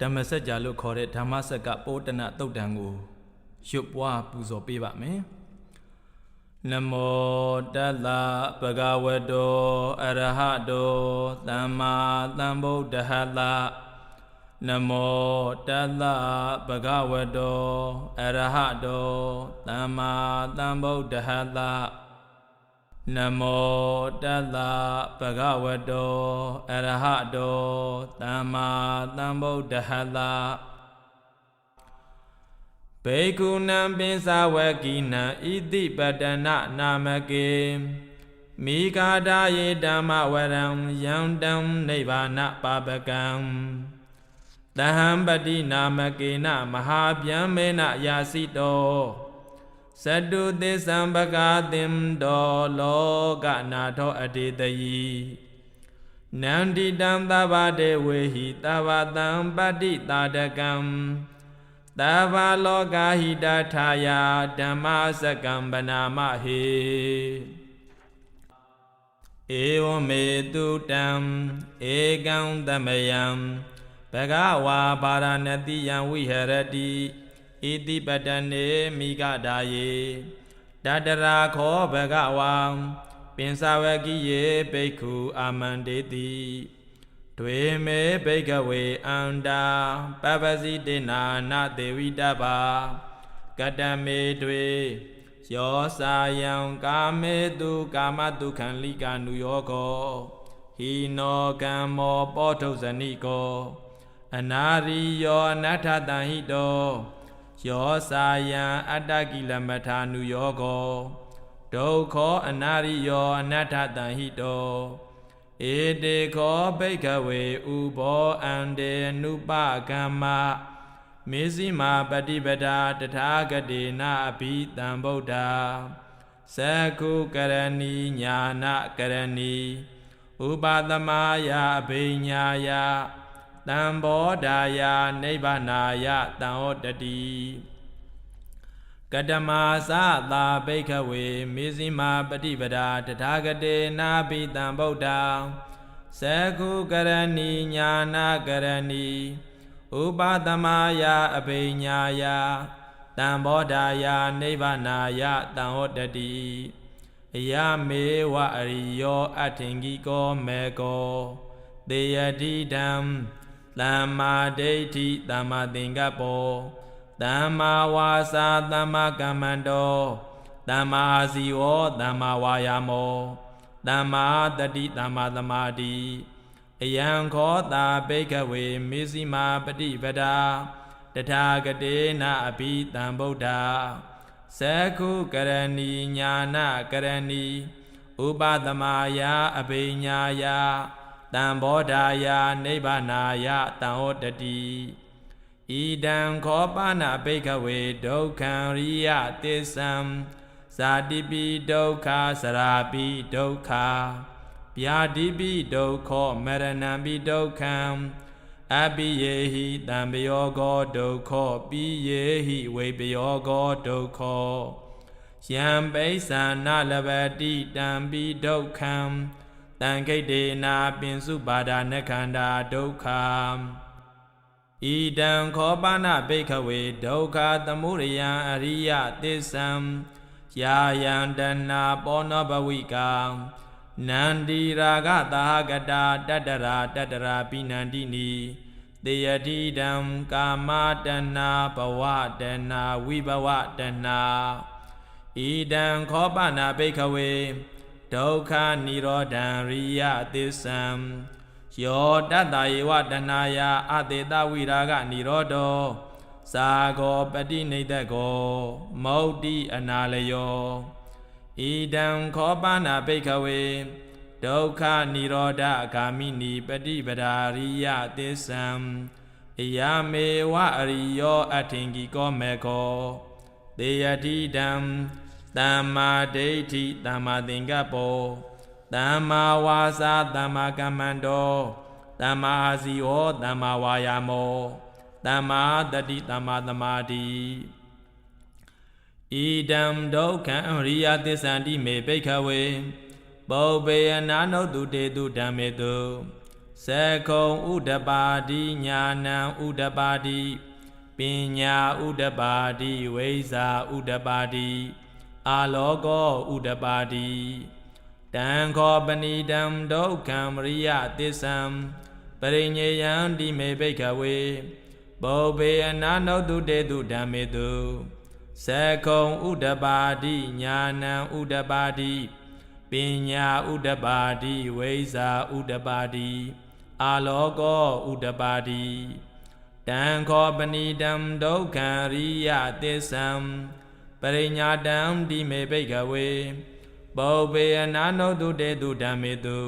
ဓမ္မစကြာလို့ခေါ်တဲ့ဓမ္မစက်ကပိုးတနတုတ်တံကိုရွတ်ပွားပူဇော်ပေးပါမယ်နမောတတ္တဗဂဝတောအရဟတောသမ္မာသမ္ဗုဒ္ဓဟတနမောတတ္တဗဂဝတောအရဟတောသမ္မာသမ္ဗုဒ္ဓဟတ နမောတတ္တဗဂဝတောအရဟတောသမ္မာသမ္ဗုဒ္ဓဟတဘေကုဏံပိစဝကိနံဣတိပတနာနာမကေမိဂာဒာယေဓမ္မဝရံယံတံနိဗ္ဗာနပါပကံတဟံပတိနာမကေနမဟာဗျံမေနယာစိတော သတုသစ္ဆံပကာသင်္တောလောကနာထောအတေတယီနန္တိတံသဗ္ဗတေဝေဟိသဗ္ဗတံပတိတာတကံသဗ္ဗလောကဟိတထာယဓမ္မစကံပနာမဟေဧဝမေတုတံဧကံသမယံဘဂဝါပါရဏတိယံဝိဟရတိ ဣတိပတနေမိဂဒါယေတတရာခောဘဂဝံပင်စဝကိယေဘိက္ခုအာမန္တေတိတွေမေဘိကဝေအန္တာပပစီတေနာနာဒေဝိတဘာကတမေတွေယောစာယံကာမေတုကာမတုခံလိကာနုယောကောဟိနောကမ္မောပောထုဇဏိကောအနာရိယောအနတ္ထတံဟိတော ယောစာယံအတ္တကိလမထာနုယောကောဒုက္ခောအနာရိယောအနတ္ထတံဟိတောဧတေခောဘိကဝေဥဘောအန္တေနုပကမ္မမေဇိမာပฏิပဒာတထာဂတိနာအဘိတံဗုဒ္ဓသက္ခုကရဏီညာနာကရဏီဥပသမယအဘိညာယ တံဘောဓာယနိဗ္ဗာနာယတံဟောတတိကတမသသာဘိခဝေမေဇိမာပฏิပဒာတထာဂတေနာဘိတံဗုဒ္ဓံသက္ခုကရဏီညာနာကရဏီဥပသမယအဘိညာယတံဘောဓာယနိဗ္ဗာနာယတံဟောတတိအယမေဝအရိယောအထင်ကြီးကောမေကောတေယတိတံ သမ္မာဒိဋ္ဌိသမ္မာသင်္ကပ္ပောသမ္မာဝါစာသမ္မာကမ္မန္တောသမ္မာအာဇီဝောသမ္မာဝါယာမောသမ္မာတတိသမ္မာသမာဓိအယံခောတာဘိကဝေမေဇိမာပฏิပဒာတထာဂတေနအဘိတံဗုဒ္ဓသက္ခုကရဏီညာနာကရဏီဥပသမယအဘိညာယ တံဘောဓာယနိဗ္ဗာနာယတံဟောတတိဣဒံခောပနာဘိကဝေဒုက္ခံရိယသစ္စံဇာတိပိဒုက္ခစရာပိဒုက္ခဗျာတိပိဒုက္ခမရဏံပိဒုက္ခံအပိယေဟိတံပယောကောဒုက္ခပိယေဟိဝေပယောကောဒုက္ခယံပိဿာနလဘတိတံပိဒုက္ခံ တံခိတ်တေနာပင်စုပါဒနခန္ဓာဒုက္ခဣဒံခောပနာဘိခဝေဒုက္ခသမုဒယံအရိယသစ္စံယာယံတဏပောနောဘဝိကံနန္တိရာဂသာဂတာတတရာတတရာပိနန္တိနီတေယတိတံကာမတဏဘဝတဏဝိဘဝတဏဣဒံခောပနာဘိခဝေ ဒုက္ခនិရောဓံရိယသစ္စံယောတတ္တယေဝတဏယအတေတဝိရာဂនិရောဓောသာဂောပတိနေတကောမௌတိအနာလယောဣဒံခောပနာဘိခဝေဒုက္ခនិရောဓဂာမိနိပฏิပဒာရိယသစ္စံအယမေဝအရိယောအထင်ကြီးကောမေကောတေယတိတံ သမ္မာဒိဋ္ဌိသမ္မာသင်္ကပ္ပောသမ္မာဝါစာသမ္မာကမ္မန္တောသမ္မာအာဇီဝောသမ္မာဝါယာမောသမ္မာတတိသမ္မာသမာဓိဣဒံဒုက္ခံရိယသစ္ဆန္တိမေဘိခဝေပုပ္ပေယနာနုတုတေတုဓမ္မေတုသကုံဥဒပါတိညာဏံဥဒပါတိပညာဥဒပါတိဝိဇာဥဒပါတိ အာလောကောဥဒပါတိတံခောပဏိတံဒုက္ခံမရိယသစ္ဆံပရိညေယံတိမေဘိက္ခဝေဘောဘေအနာနုတုတေတုဓမ္မေတုသကုံဥဒပါတိညာဏံဥဒပါတိပညာဥဒပါတိဝိဇာဥဒပါတိအာလောကောဥဒပါတိတံခောပဏိတံဒုက္ခံရိယသစ္ဆံ ပရိညာတံတိမေဘိက္ခဝေဘောဘေအနာနုတုတေတုဓမ္မေတု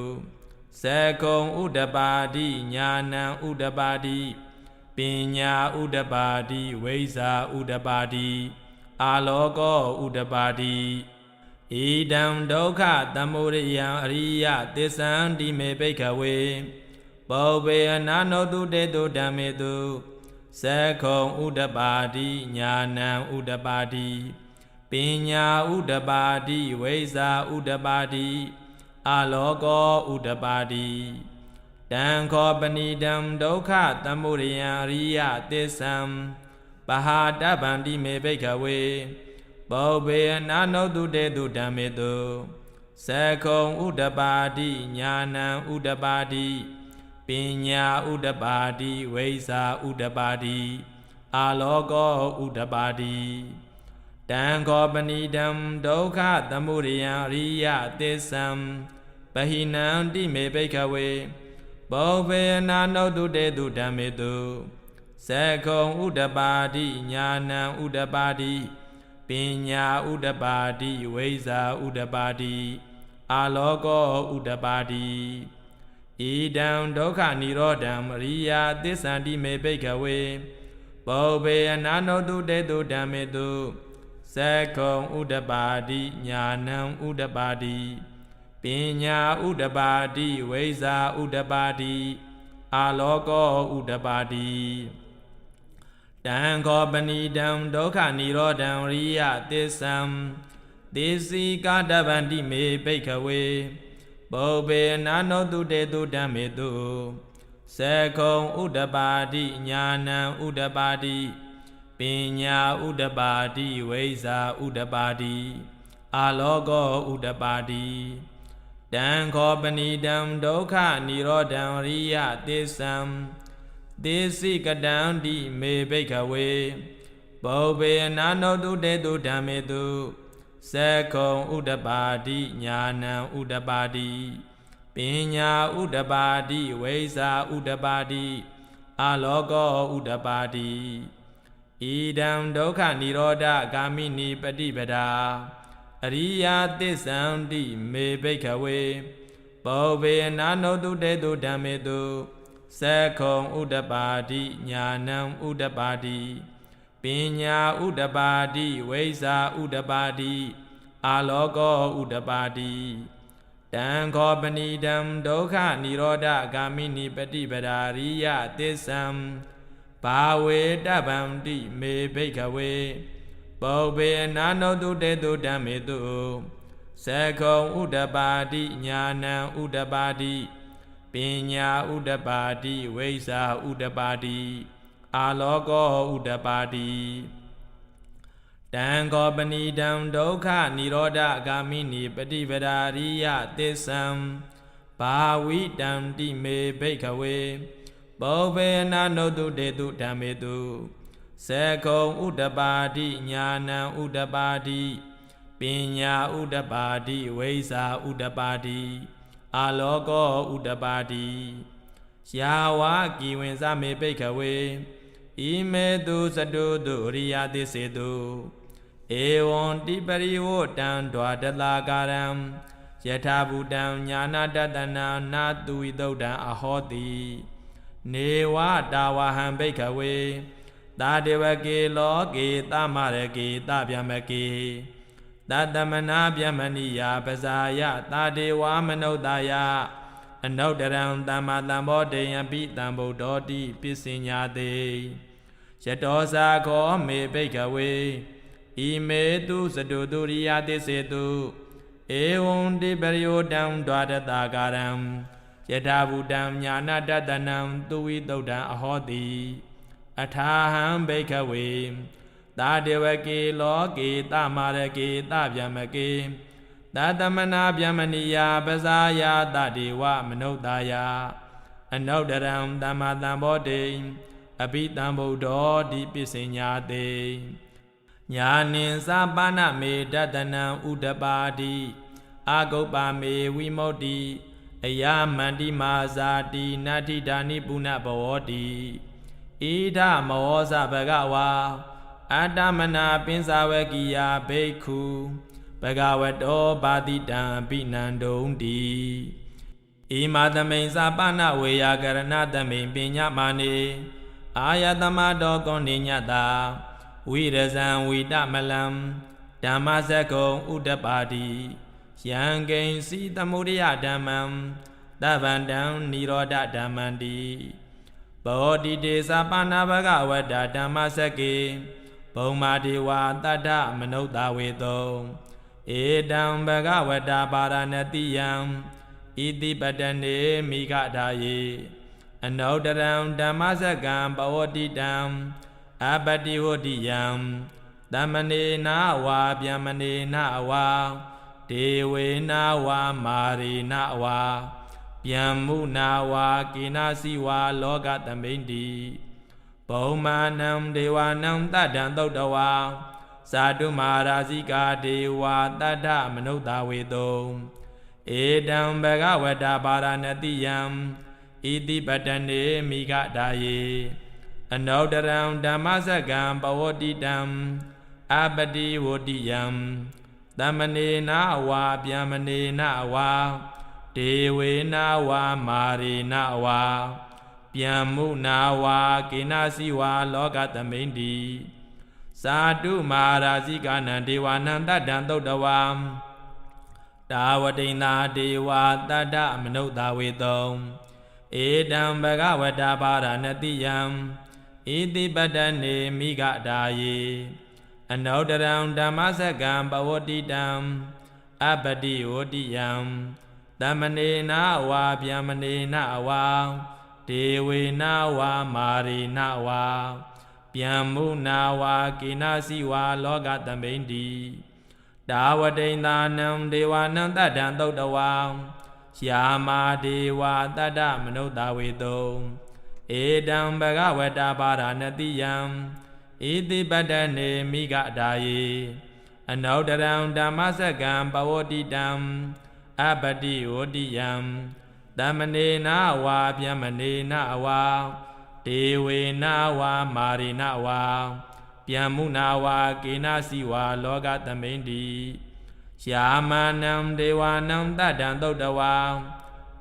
သကုံဥဒပါတိညာဏံဥဒပါတိပညာဥဒပါတိဝိဇာဥဒပါတိအာလောကောဥဒပါတိဣဒံဒုက္ခသမုဒယံအရိယသစ္ဆံတိမေဘိက္ခဝေဘောဘေအနာနောတုတေတုဓမ္မေတုသက္ခုံဥဒပါတိညာဏံဥဒပါတိ ပညာဥဒပါတိဝိဇာဥဒပါတိအာလောကောဥဒပါတိတံခောပဏိတံဒုက္ခသမုဒယံအရိယသစ္ဆံပဟာတဗန္တိမေဘိက္ခဝေဘောဘေအနာနောတုတေတုဓမ္မေတုသက္ခုံဥဒပါတိညာဏံဥဒပါတိပညာဥဒပါတိဝိဇာဥဒပါတိအာလောကောဥဒပါတိ တံခောပဏိတံဒုက္ခသမုဒယံအရိယသစ္ဆံပဟိနံတိမေဘိက္ခဝေဘောဘေနာနောတုတေတုဓမ္မေတုသက္ခုံဥဒပါတိညာဏံဥဒပါတိပညာဥဒပါတိဝိဇာဥဒပါတိအာလောကောဥဒပါတိဣဒံဒုက္ခនិရောဓံအရိယာသစ္ဆန္တိမေဘိက္ခဝေဘောဘေအနာနောတုတေတုဓမ္မေတု သက္ခုံဥဒပါတိညာဏံဥဒပါတိပညာဥဒပါတိဝိဇာဥဒပါတိအာလောကောဥဒပါတိတံခောပဏိတံဒုက္ခនិရောဓံရိယသစ္ဆံသေစီကာတဗန္တိမေဘိက္ခဝေဘောဘေနာနောတုတေတုဓမ္မေတုသက္ခုံဥဒပါတိညာဏံဥဒပါတိ ပညာဥဒပါတိဝိဇာဥဒပါတိအာလောကောဥဒပါတိတံခောပဏိတံဒုက္ခនិရောဓံရိယသစ္ဆံသေစိကတံတိမေဘိက္ခဝေဘောဘေနာနောတုတေတုဓမ္မေတုသက္ခုံဥဒပါတိညာဏံဥဒပါတိပညာဥဒပါတိဝိဇာဥဒပါတိအာလောကောဥဒပါတိ ဣဒံဒုက္ခនិရောဓဂာမိနိပฏิပဒါအရိယာသစ္ဆံတိမေဘိက္ခဝေဘောဘေနာနောတုတေတုဓမ္မေတုသက္ခုံဥဒပါတိညာဏံဥဒပါတိပညာဥဒပါတိဝိဇာဥဒပါတိအာလောကောဥဒပါတိတံခောပဏိတံဒုက္ခនិရောဓဂာမိနိပฏิပဒါရိယသစ္ဆံ ဘာဝေတဗံတိမေဘိက္ခဝေဘောဘေအနာနောတုတေတုဓမ္မေတုသက္ခုံဥဒပါတိညာဏံဥဒပါတိပညာဥဒပါတိဝိဇာဥဒပါတိအာလောကောဥဒပါတိတံခောပဏိတံဒုက္ခនិရောဓဂာမိနိပฏิပဒါရိယသစ္ဆံဘာဝိတံတိမေဘိက္ခ ဝေဘောဘေနာနုတုတေတုဓမ္မေတုသက္ကုံဥဒပါတိညာဏံဥဒပါတိပညာဥဒပါတိဝိဇာဥဒပါတိအာလောကောဥဒပါတိယာဝကိဝင်စမေပိခဝေဣမေတုသတုတုရိယသစ္စေတုဧဝံတိပရိဝတံဒွာတလာကာရံယထာဘူတံညာနာတတနာနာတုဝိတုဒ္ဓံအဟောတိ နေဝတာဝဟံဘိခဝေတာတေဝကေလောကေတမရကေတဗျမကေတတမနာဗျမဏိယပဇာယတာတေဝမနုဿာယအနုတရံသမ္မာသမ္ဗောတေယံပိတံဗုဒ္ဓောတိပစ္စညာတေယတောစာခောမေဘိကဝေဣမေတုသတုတုရိယသစ္စေတုဧဝံတိပရိယောတံဒွါဒတာကာရံ ယယထာဘူတံညာနာတတနံသူဝိတုဒ္ဓံအဟောတိအထာဟံဘိခဝေသာဒေဝကေလောကေတမာရကေတဗျမကေတသမနာဗျမနိယာပဇာယာတတေဝမနုဿာယအနုတရံသမ္မာတံဘောတိအဘိတံဗုဒ္ဓောဒီပစ္စညာတေညာနိသပါဏမေတတနံဥဒပါတိအာဂုပ္ပါမေဝိမု ക്തി အယမန္တိမာဇာတိနတ္ထိဒာနိပုဏ္ဏဘဝတိဣဒမောဇဘဂဝါအတ္တမနာပင်စာဝကိယာဘိက္ခုဘဂဝတောပါတိတံပိနန္ဒုံတိဣမာသမိန်စာပနဝေယကရဏသမိန်ပညာမာနေအာယတမတောကောနိညတာဝိရဇံဝိတမလံဓမ္မစကုံဥဒ္ဒပါတိ ယံကိဉ္စီသမုဒယဓမ္မံတဗ္ဗန္တံនិရောဓဓမ္မန္တိဘောတိတေသပါဏဘဂဝတ္တဓမ္မစကေဘုံမာဒေဝတတ္ထမနုဿဝေတောဧတံဘဂဝတ္တပါရဏတိယံဣတိပတနေမိဂဒါယေအနုတရံဓမ္မစကံဘဝတိတံအပတိဝတိယံသမနေနာဝါဗျမနေနာဝါ ဒေဝေနာဝါမာရိနာဝါဗျံမှုနာဝါကိနာစီဝါလောကသမိန်တိဘုံမာနံဒေဝနံတတံသုတ်တဝါသာတုမာရာဇိကာဒေဝတတ္ထမနုဿဝေတုံဧတံဘဂဝတ္တပါရဏတိယံဣတိပတနေမိဂဒါယေအနုတရံဓမ္မစကံပဝတိတံအပတိဝတိယံ သမနေနာဝါဗျမနေနာဝါဒေဝေနာဝါမာရိနာဝါဗျံမှုနာဝါကိနာစီဝါလောကသမိန်တိသာတုမာရာဇိကနံဒေဝနံတတံသုတ်တဝံတာဝတိန်သာဒေဝတတ္တမနုဿဝေတောဧတံဘဂဝတ္တပါရဏတိယံဣတိပတ္တနေမိဂဒါယေ အနုတရံဓမ္မစကံပဝတိတံအပတိဝတိယံသမနေနာဝါဗျမနေနာဝါဒေဝေနာဝါမာရိနာဝါဗျံမှုနာဝါကိနာစီဝါလောကသမိန်တိတာဝတိန်သာနံဒေဝနံတတံသုတ်တဝံယာမာဒေဝတတ္တမနုဿဝေတုံဧတံဘဂဝတ္တပါရဏတိယံ ဣတိပတ္တနေမိဂဒါယေအနုတရံဓမ္မစကံပဝတိတံအပတိဝတိယံသမနေနာဝါဗျမနေနာဝါဒေဝေနာဝါမာရိနာဝါဗျံမှုနာဝါကေနာစီဝါလောကသမိန်တိယာမနံဒေဝနံတတံသုတ်တဝါ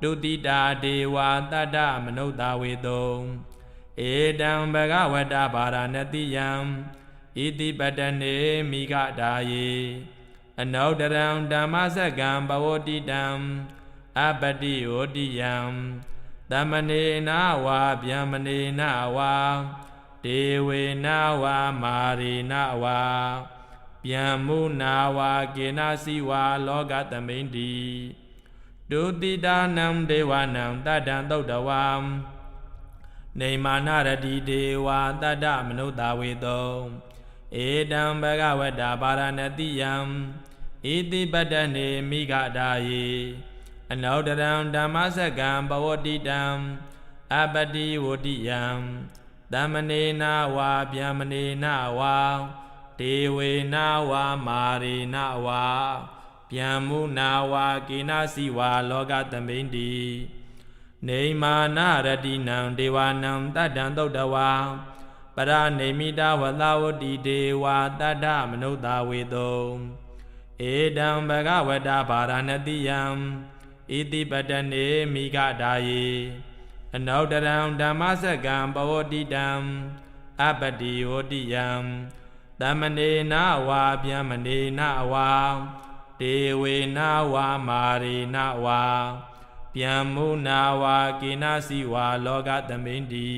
ဒုတိတာဒေဝတတ္တမနုဿဝေတုံ ဧတံဘဂဝတ္တပါရဏတိယံဣတိပတနေမိဂဒါယေအနုတရံဓမ္မစကံဘဝတိတံအပတိဝတိယံသမနေနာဝါဗျမနေနာဝါဒေဝေနာဝါမာရိနာဝါဗျံမုနာဝါကေနာစီဝါလောကသမိန်တိဒုတိတာနံဒေဝနံတတံသုတ်တဝံ နေမာနရတိဒေဝတတ္တမနုဿဝေတောဧတံဘဂဝတ္တပါရဏတိယံဣတိပတ္တနေမိဂဒါယေအနုတရံဓမ္မစကံပဝတိတံအပတိဝတိယံသမနေနာဝါဗျမနေနာဝါဒေဝေနာဝါမာရိနာဝါဗျံမုနာဝါကိနာစီဝါလောကသမိန်တိ နေမာနာရတိနံဒေဝနံတတံသုတ်တဝါပရနေမိတာဝသဝတိဒေဝတတ္ထမနုဿဝေတုံဧတံဘဂဝတ္တဗာရဏတိယံဣတိပတနေမိဂဒါယေအနုတရံဓမ္မစကံပဝတိတံအပတိဝတိယံသမနေနာဝါဗျမနေနာဝါဒေဝေနာဝါမာရိနာဝါ ဗျံမုနာဝါကိနာစီဝါလောကသမိန်တိ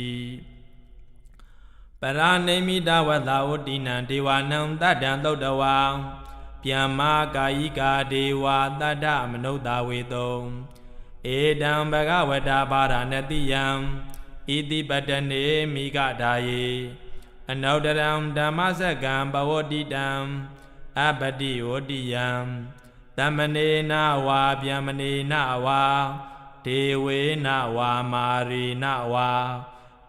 ပရဏိမိတဝတ္တဝတိနံဒေဝနံတတ္တံသုတ်တဝါဗျမ္မာကာယိကာဒေဝတတ္ထမနုဿဝေတုံဧတံဘဂဝတာပါရဏတိယံဣတိပတနေမိဂဒါယေအနုတ္တရံဓမ္မစကံဘဝတိတံအပတိဝတိယံ တမနေနဝါဗျမနေနဝါဒေဝေနဝါမာရိနဝါ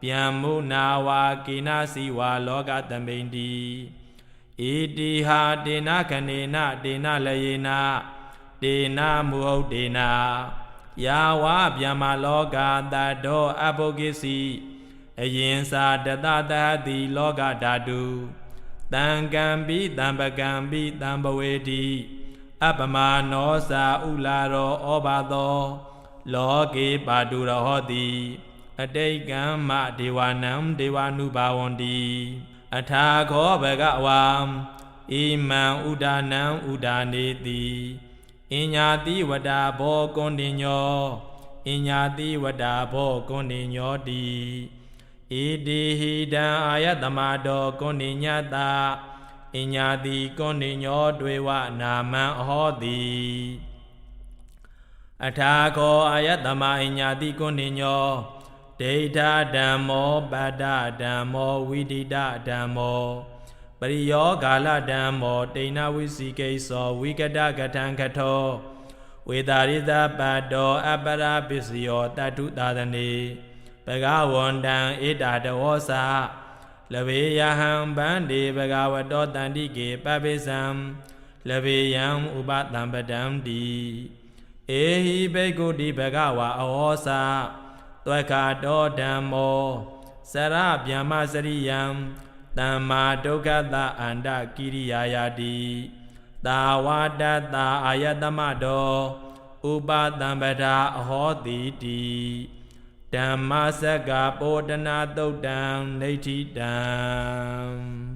ဗျံမုနာဝါကိနာစီဝါလောကသမိန်တိဣတိဟာတေနခနေနတေနလယေနတေနမုဟုတ်တေနယာဝဗျမလောကတတောအဘုကိစီအယင်စာတတတဟတိလောကဓာတုတံကံပိတံပကံပိတံပဝေတိ အပမနောစာဥလာရောဩဘာသော လောကေပါတုရဟောတိအတိတ်ကံမဒေဝနံဒေဝ ानु ဘာဝန္တိအထာခောဘဂဝါဣမံဥဒါနံဥဒါနေတိအင်ညာတိဝတာဘောကွန်တင်ညောအင်ညာတိဝတာဘောကွန်တင်ညောတိဣတိဟိတံအာယတမတောကွန်တင်ညတာ အင်ညာတိကွန်တင်ညောတွေဝနာမံအဟောတိအထာခောအာယတမအင်ညာတိကွန်တင်ညောဒိဋ္ဌဓမ္မောပတ္တဓမ္မောဝိဒိတဓမ္မောပရိယောဂာလဓမ္မောတိဏဝိစီကိသောဝိကတကထံကထောဝေတာရိသပတ္တောအပရာပစ္စယောတတုသာသနေဘဂဝန္တံဧတာတဝောစာ လဘေယဟံဗန္တိဘဂဝတောတန္တိကေပပိစံလဘေယံဥပတံပတံတိဧဟိဘေကုတိဘဂဝါအဝောစာသွက်ခာတောဓမ္မောစရဗျမစရိယံတမ္မာဒုက္ခတအန္တကိရိယာယာတိတာဝတတ္တာအာယတမတောဥပတံပဒာအဟောတိတိ ဓမ္မစက္ကပောတနာတုတ်တံနေဋ္ဌိတံ